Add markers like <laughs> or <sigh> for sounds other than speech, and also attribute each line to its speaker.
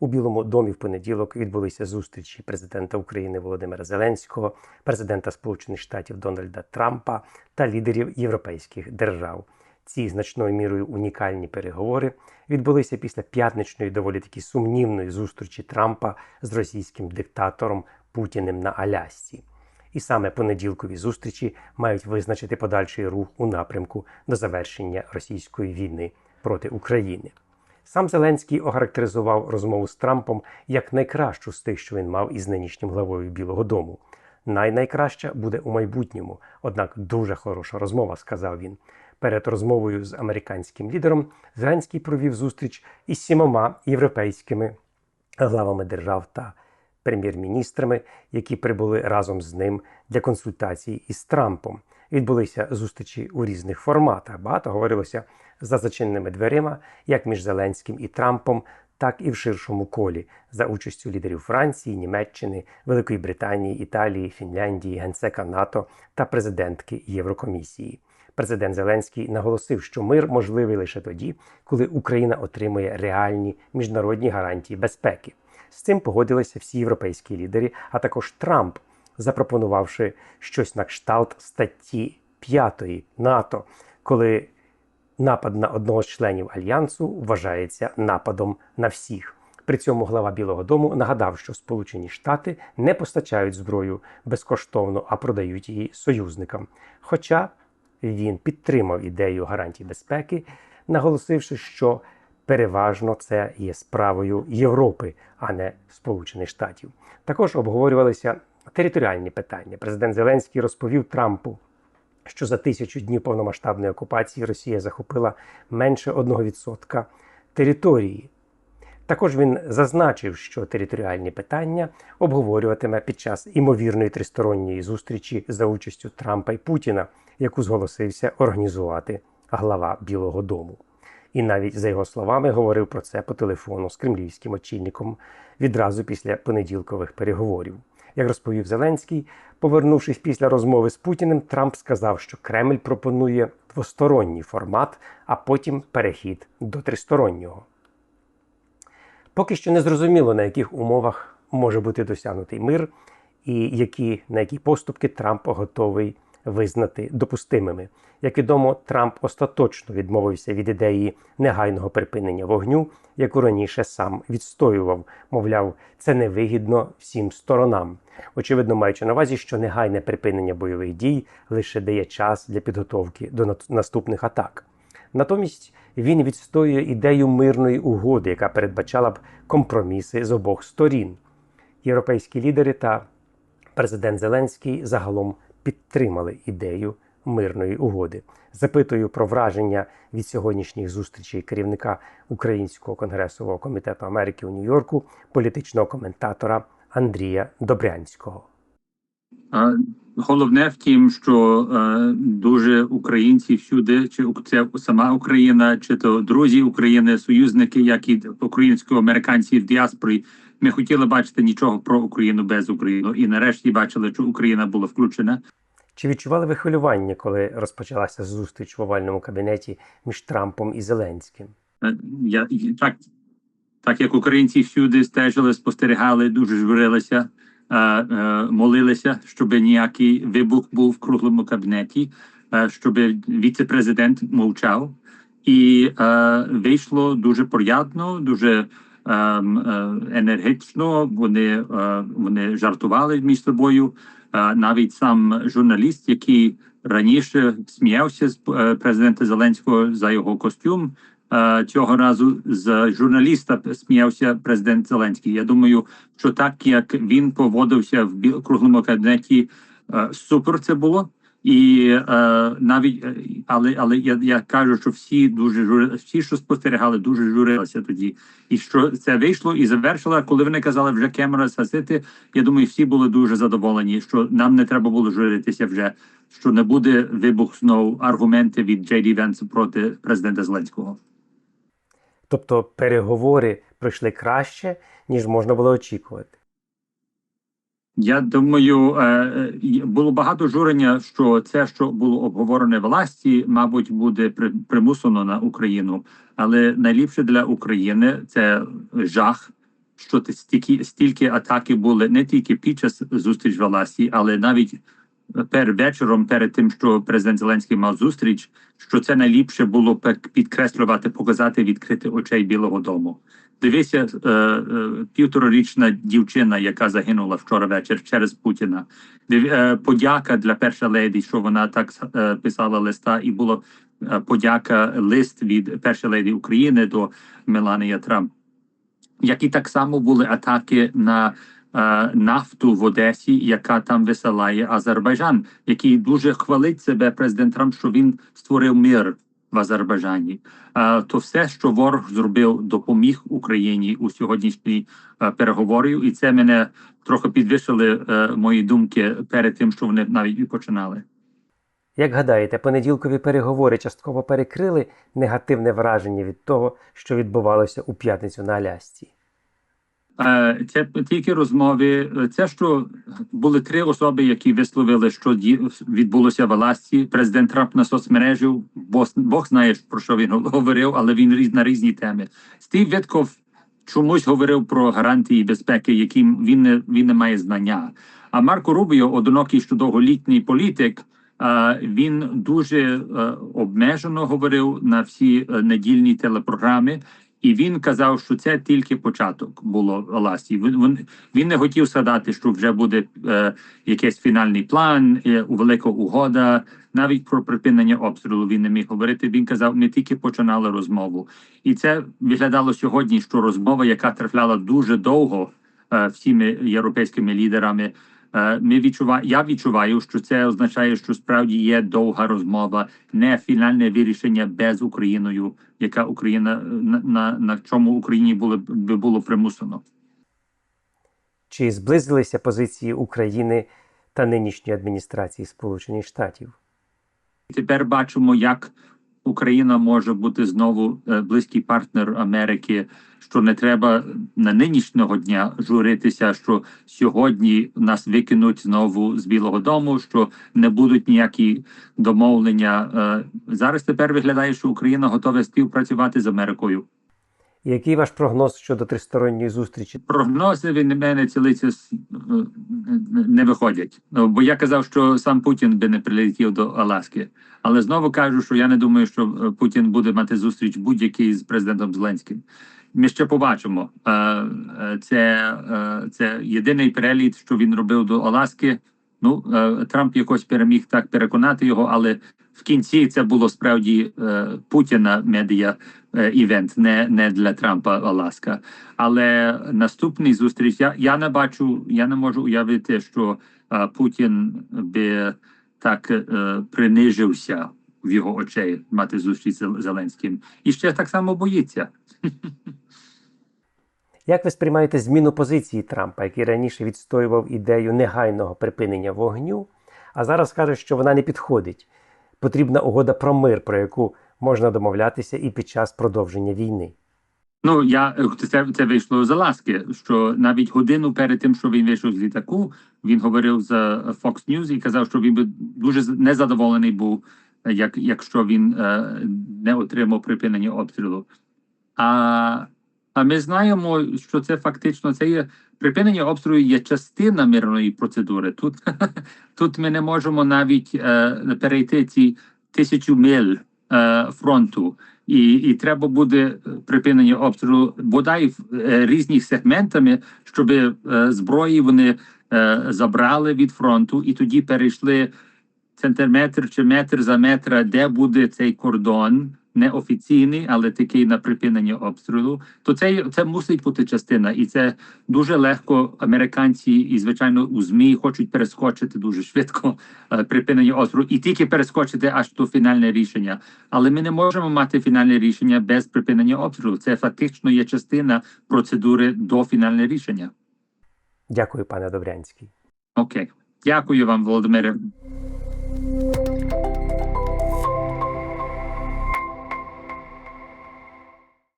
Speaker 1: У Білому домі в понеділок відбулися зустрічі президента України Володимира Зеленського, президента Сполучених Штатів Дональда Трампа та лідерів європейських держав. Ці значною мірою унікальні переговори відбулися після п'ятничної доволі таки сумнівної зустрічі Трампа з російським диктатором Путіним на Алясці. І саме понеділкові зустрічі мають визначити подальший рух у напрямку до завершення російської війни проти України. Сам Зеленський охарактеризував розмову з Трампом як найкращу з тих, що він мав із нинішнім главою Білого Дому. Найнайкраща буде у майбутньому, однак дуже хороша розмова, сказав він. Перед розмовою з американським лідером Зеленський провів зустріч із сімома європейськими главами держав та прем'єр-міністрами, які прибули разом з ним для консультацій із Трампом. Відбулися зустрічі у різних форматах. Багато говорилося за зачиненими дверима, як між Зеленським і Трампом, так і в ширшому колі за участю лідерів Франції, Німеччини, Великої Британії, Італії, Фінляндії, генсека НАТО та президентки Єврокомісії. Президент Зеленський наголосив, що мир можливий лише тоді, коли Україна отримує реальні міжнародні гарантії безпеки. З цим погодилися всі європейські лідери, а також Трамп, запропонувавши щось на кшталт статті 5 НАТО, коли напад на одного з членів альянсу вважається нападом на всіх. При цьому глава Білого Дому нагадав, що Сполучені Штати не постачають зброю безкоштовно, а продають її союзникам. Хоча він підтримав ідею гарантій безпеки, наголосивши, що переважно це є справою Європи, а не Сполучених Штатів. Також обговорювалися територіальні питання. Президент Зеленський розповів Трампу, що за тисячу днів повномасштабної окупації Росія захопила менше 1% території. Також він зазначив, що територіальні питання обговорюватиме під час імовірної тристоронньої зустрічі за участю Трампа і Путіна, яку зголосився організувати глава Білого Дому. І навіть за його словами говорив про це по телефону з кремлівським очільником відразу після понеділкових переговорів. Як розповів Зеленський, повернувшись після розмови з Путіним, Трамп сказав, що Кремль пропонує двосторонній формат, а потім перехід до тристороннього. Поки що не зрозуміло, на яких умовах може бути досягнутий мир, і які, на які поступки Трамп готовий визнати допустимими. Як відомо, Трамп остаточно відмовився від ідеї негайного припинення вогню, яку раніше сам відстоював. Мовляв, це невигідно всім сторонам. Очевидно, маючи на увазі, що негайне припинення бойових дій лише дає час для підготовки до наступних атак. Натомість він відстоює ідею мирної угоди, яка передбачала б компроміси з обох сторін. Європейські лідери та президент Зеленський загалом підтримали ідею мирної угоди. Запитую про враження від сьогоднішніх зустрічей керівника Українського конгресового комітету Америки у Нью-Йорку, політичного коментатора Андрія Добрянського.
Speaker 2: Головне в тім, що е, дуже українці всюди, чи це сама Україна, чи то друзі України, союзники, як і українсько-американці в діаспорі, не хотіли бачити нічого про Україну без України. І нарешті бачили, що Україна була включена.
Speaker 1: Чи відчували ви хвилювання, коли розпочалася зустріч в овальному кабінеті між Трампом і Зеленським?
Speaker 2: Я так, так як українці всюди стежили, спостерігали, дуже журилися. Молилися, щоб ніякий вибух був в круглому кабінеті, щоб віце-президент мовчав, і вийшло дуже порядно, дуже енергічно. Вони вони жартували між собою. Навіть сам журналіст, який раніше сміявся з президента Зеленського за його костюм. Цього разу з журналіста сміявся президент Зеленський. Я думаю, що так як він поводився в круглому кабінеті, супер це було. І навіть але але я я кажу, що всі дуже жури, всі, що спостерігали, дуже журилися тоді. І що це вийшло і завершило, коли вони казали вже Кемера сасити. Я думаю, всі були дуже задоволені, що нам не треба було журитися вже, що не буде вибух знову аргументи від Джей Ді проти президента Зеленського.
Speaker 1: Тобто переговори пройшли краще, ніж можна було очікувати.
Speaker 2: Я думаю, було багато журення, що це, що було обговорене власті, мабуть, буде примусено на Україну. Але найліпше для України це жах що стільки, стільки атаки були не тільки під час зустріч в Аласі, але навіть перед вечором, перед тим, що президент Зеленський мав зустріч, що це найліпше було підкреслювати, показати відкрити очей Білого Дому. Дивися, е, е, півторарічна дівчина, яка загинула вчора вечір через Путіна. Див, е, подяка для першої леді, що вона так писала листа, і було подяка лист від першої леді України до Меланія Трамп. Як і так само були атаки на нафту в Одесі, яка там висилає Азербайджан, який дуже хвалить себе президент Трамп, що він створив мир в Азербайджані. Е, то все, що ворог зробив, допоміг Україні у сьогоднішній е, переговорів, і це мене трохи підвищили е, мої думки перед тим, що вони навіть і починали.
Speaker 1: Як гадаєте, понеділкові переговори частково перекрили негативне враження від того, що відбувалося у п'ятницю на Алясці?
Speaker 2: Е, Це тільки розмови. Це що були три особи, які висловили, що відбулося в Аласці. Президент Трамп на соцмережі, Бог, знає про що він говорив, але він на різні теми. Стів Вітков чомусь говорив про гарантії безпеки, яким він не він не має знання. А Марко Рубіо, одинокий що довголітній політик. е, Він дуже е, обмежено говорив на всі недільні телепрограми, і він казав, що це тільки початок було в Аласі. Він, він, не хотів сказати, що вже буде е, якийсь фінальний план, е, велика угода. Навіть про припинення обстрілу він не міг говорити. Він казав, ми тільки починали розмову, і це виглядало сьогодні, що розмова, яка тривала дуже довго е, всіми європейськими лідерами. Е, Ми відчува... Я відчуваю, що це означає, що справді є довга розмова, не фінальне вирішення без Україною, яка Україна на, на, на чому Україні було би було примусено.
Speaker 1: Чи зблизилися позиції України та нинішньої адміністрації Сполучених Штатів?
Speaker 2: Тепер бачимо, як Україна може бути знову е, близький партнер Америки. Що не треба на нинішнього дня журитися, що сьогодні нас викинуть знову з Білого Дому, що не будуть ніякі домовлення. Е, Зараз тепер виглядає, що Україна готова співпрацювати з Америкою.
Speaker 1: Який ваш прогноз щодо тристоронньої зустрічі?
Speaker 2: Прогнози від мене цілиться не виходять. Ну, Бо я казав, що сам Путін би не прилетів до Аляски. Але знову кажу, що я не думаю, що е, Путін буде мати зустріч будь-який з президентом Зеленським. Ми ще побачимо. Е, е, Це, це єдиний переліт, що він робив до Аляски. Ну, Трамп якось переміг так переконати його, але в кінці це було справді Путіна медіа івент, не, не для Трампа Аляска. Але наступний зустріч я, я не бачу, я не можу уявити, що е, Путін би так е, принижився в його очей мати зустріч з Зеленським. І ще так само боїться.
Speaker 1: Як ви сприймаєте зміну позиції Трампа, який раніше відстоював ідею негайного припинення вогню, а зараз каже, що вона не підходить? Потрібна угода про мир, про яку можна домовлятися і під час продовження війни.
Speaker 2: Ну я е, це, це вийшло з Аласки, що навіть годину перед тим, що він вийшов з літаку, він говорив з е, Fox News і казав, що він би дуже незадоволений був, е, як якщо він е, не отримав припинення обстрілу. А, а ми знаємо, що це фактично це є припинення обстрілу є частина мирної процедури. Тут, <laughs> тут ми не можемо навіть е, перейти ці тисячу миль фронту. І, і треба буде е, припинення обстрілу бодай в е, різні сегментами, щоб е, зброї вони е, забрали від фронту і тоді перейшли сантиметр чи метр за метра, де буде цей кордон, неофіційний, але такий на припинення обстрілу. То це, це мусить бути частина, і це дуже легко. Американці і звичайно у змі хочуть перескочити дуже швидко е, припинення обстрілу і тільки перескочити аж до фінальне рішення. Але ми не можемо мати фінальне рішення без припинення обстрілу. Це фактично є частина процедури до фінального рішення.
Speaker 1: Дякую, пане Добрянський.
Speaker 2: Окей, дякую вам, Володимире.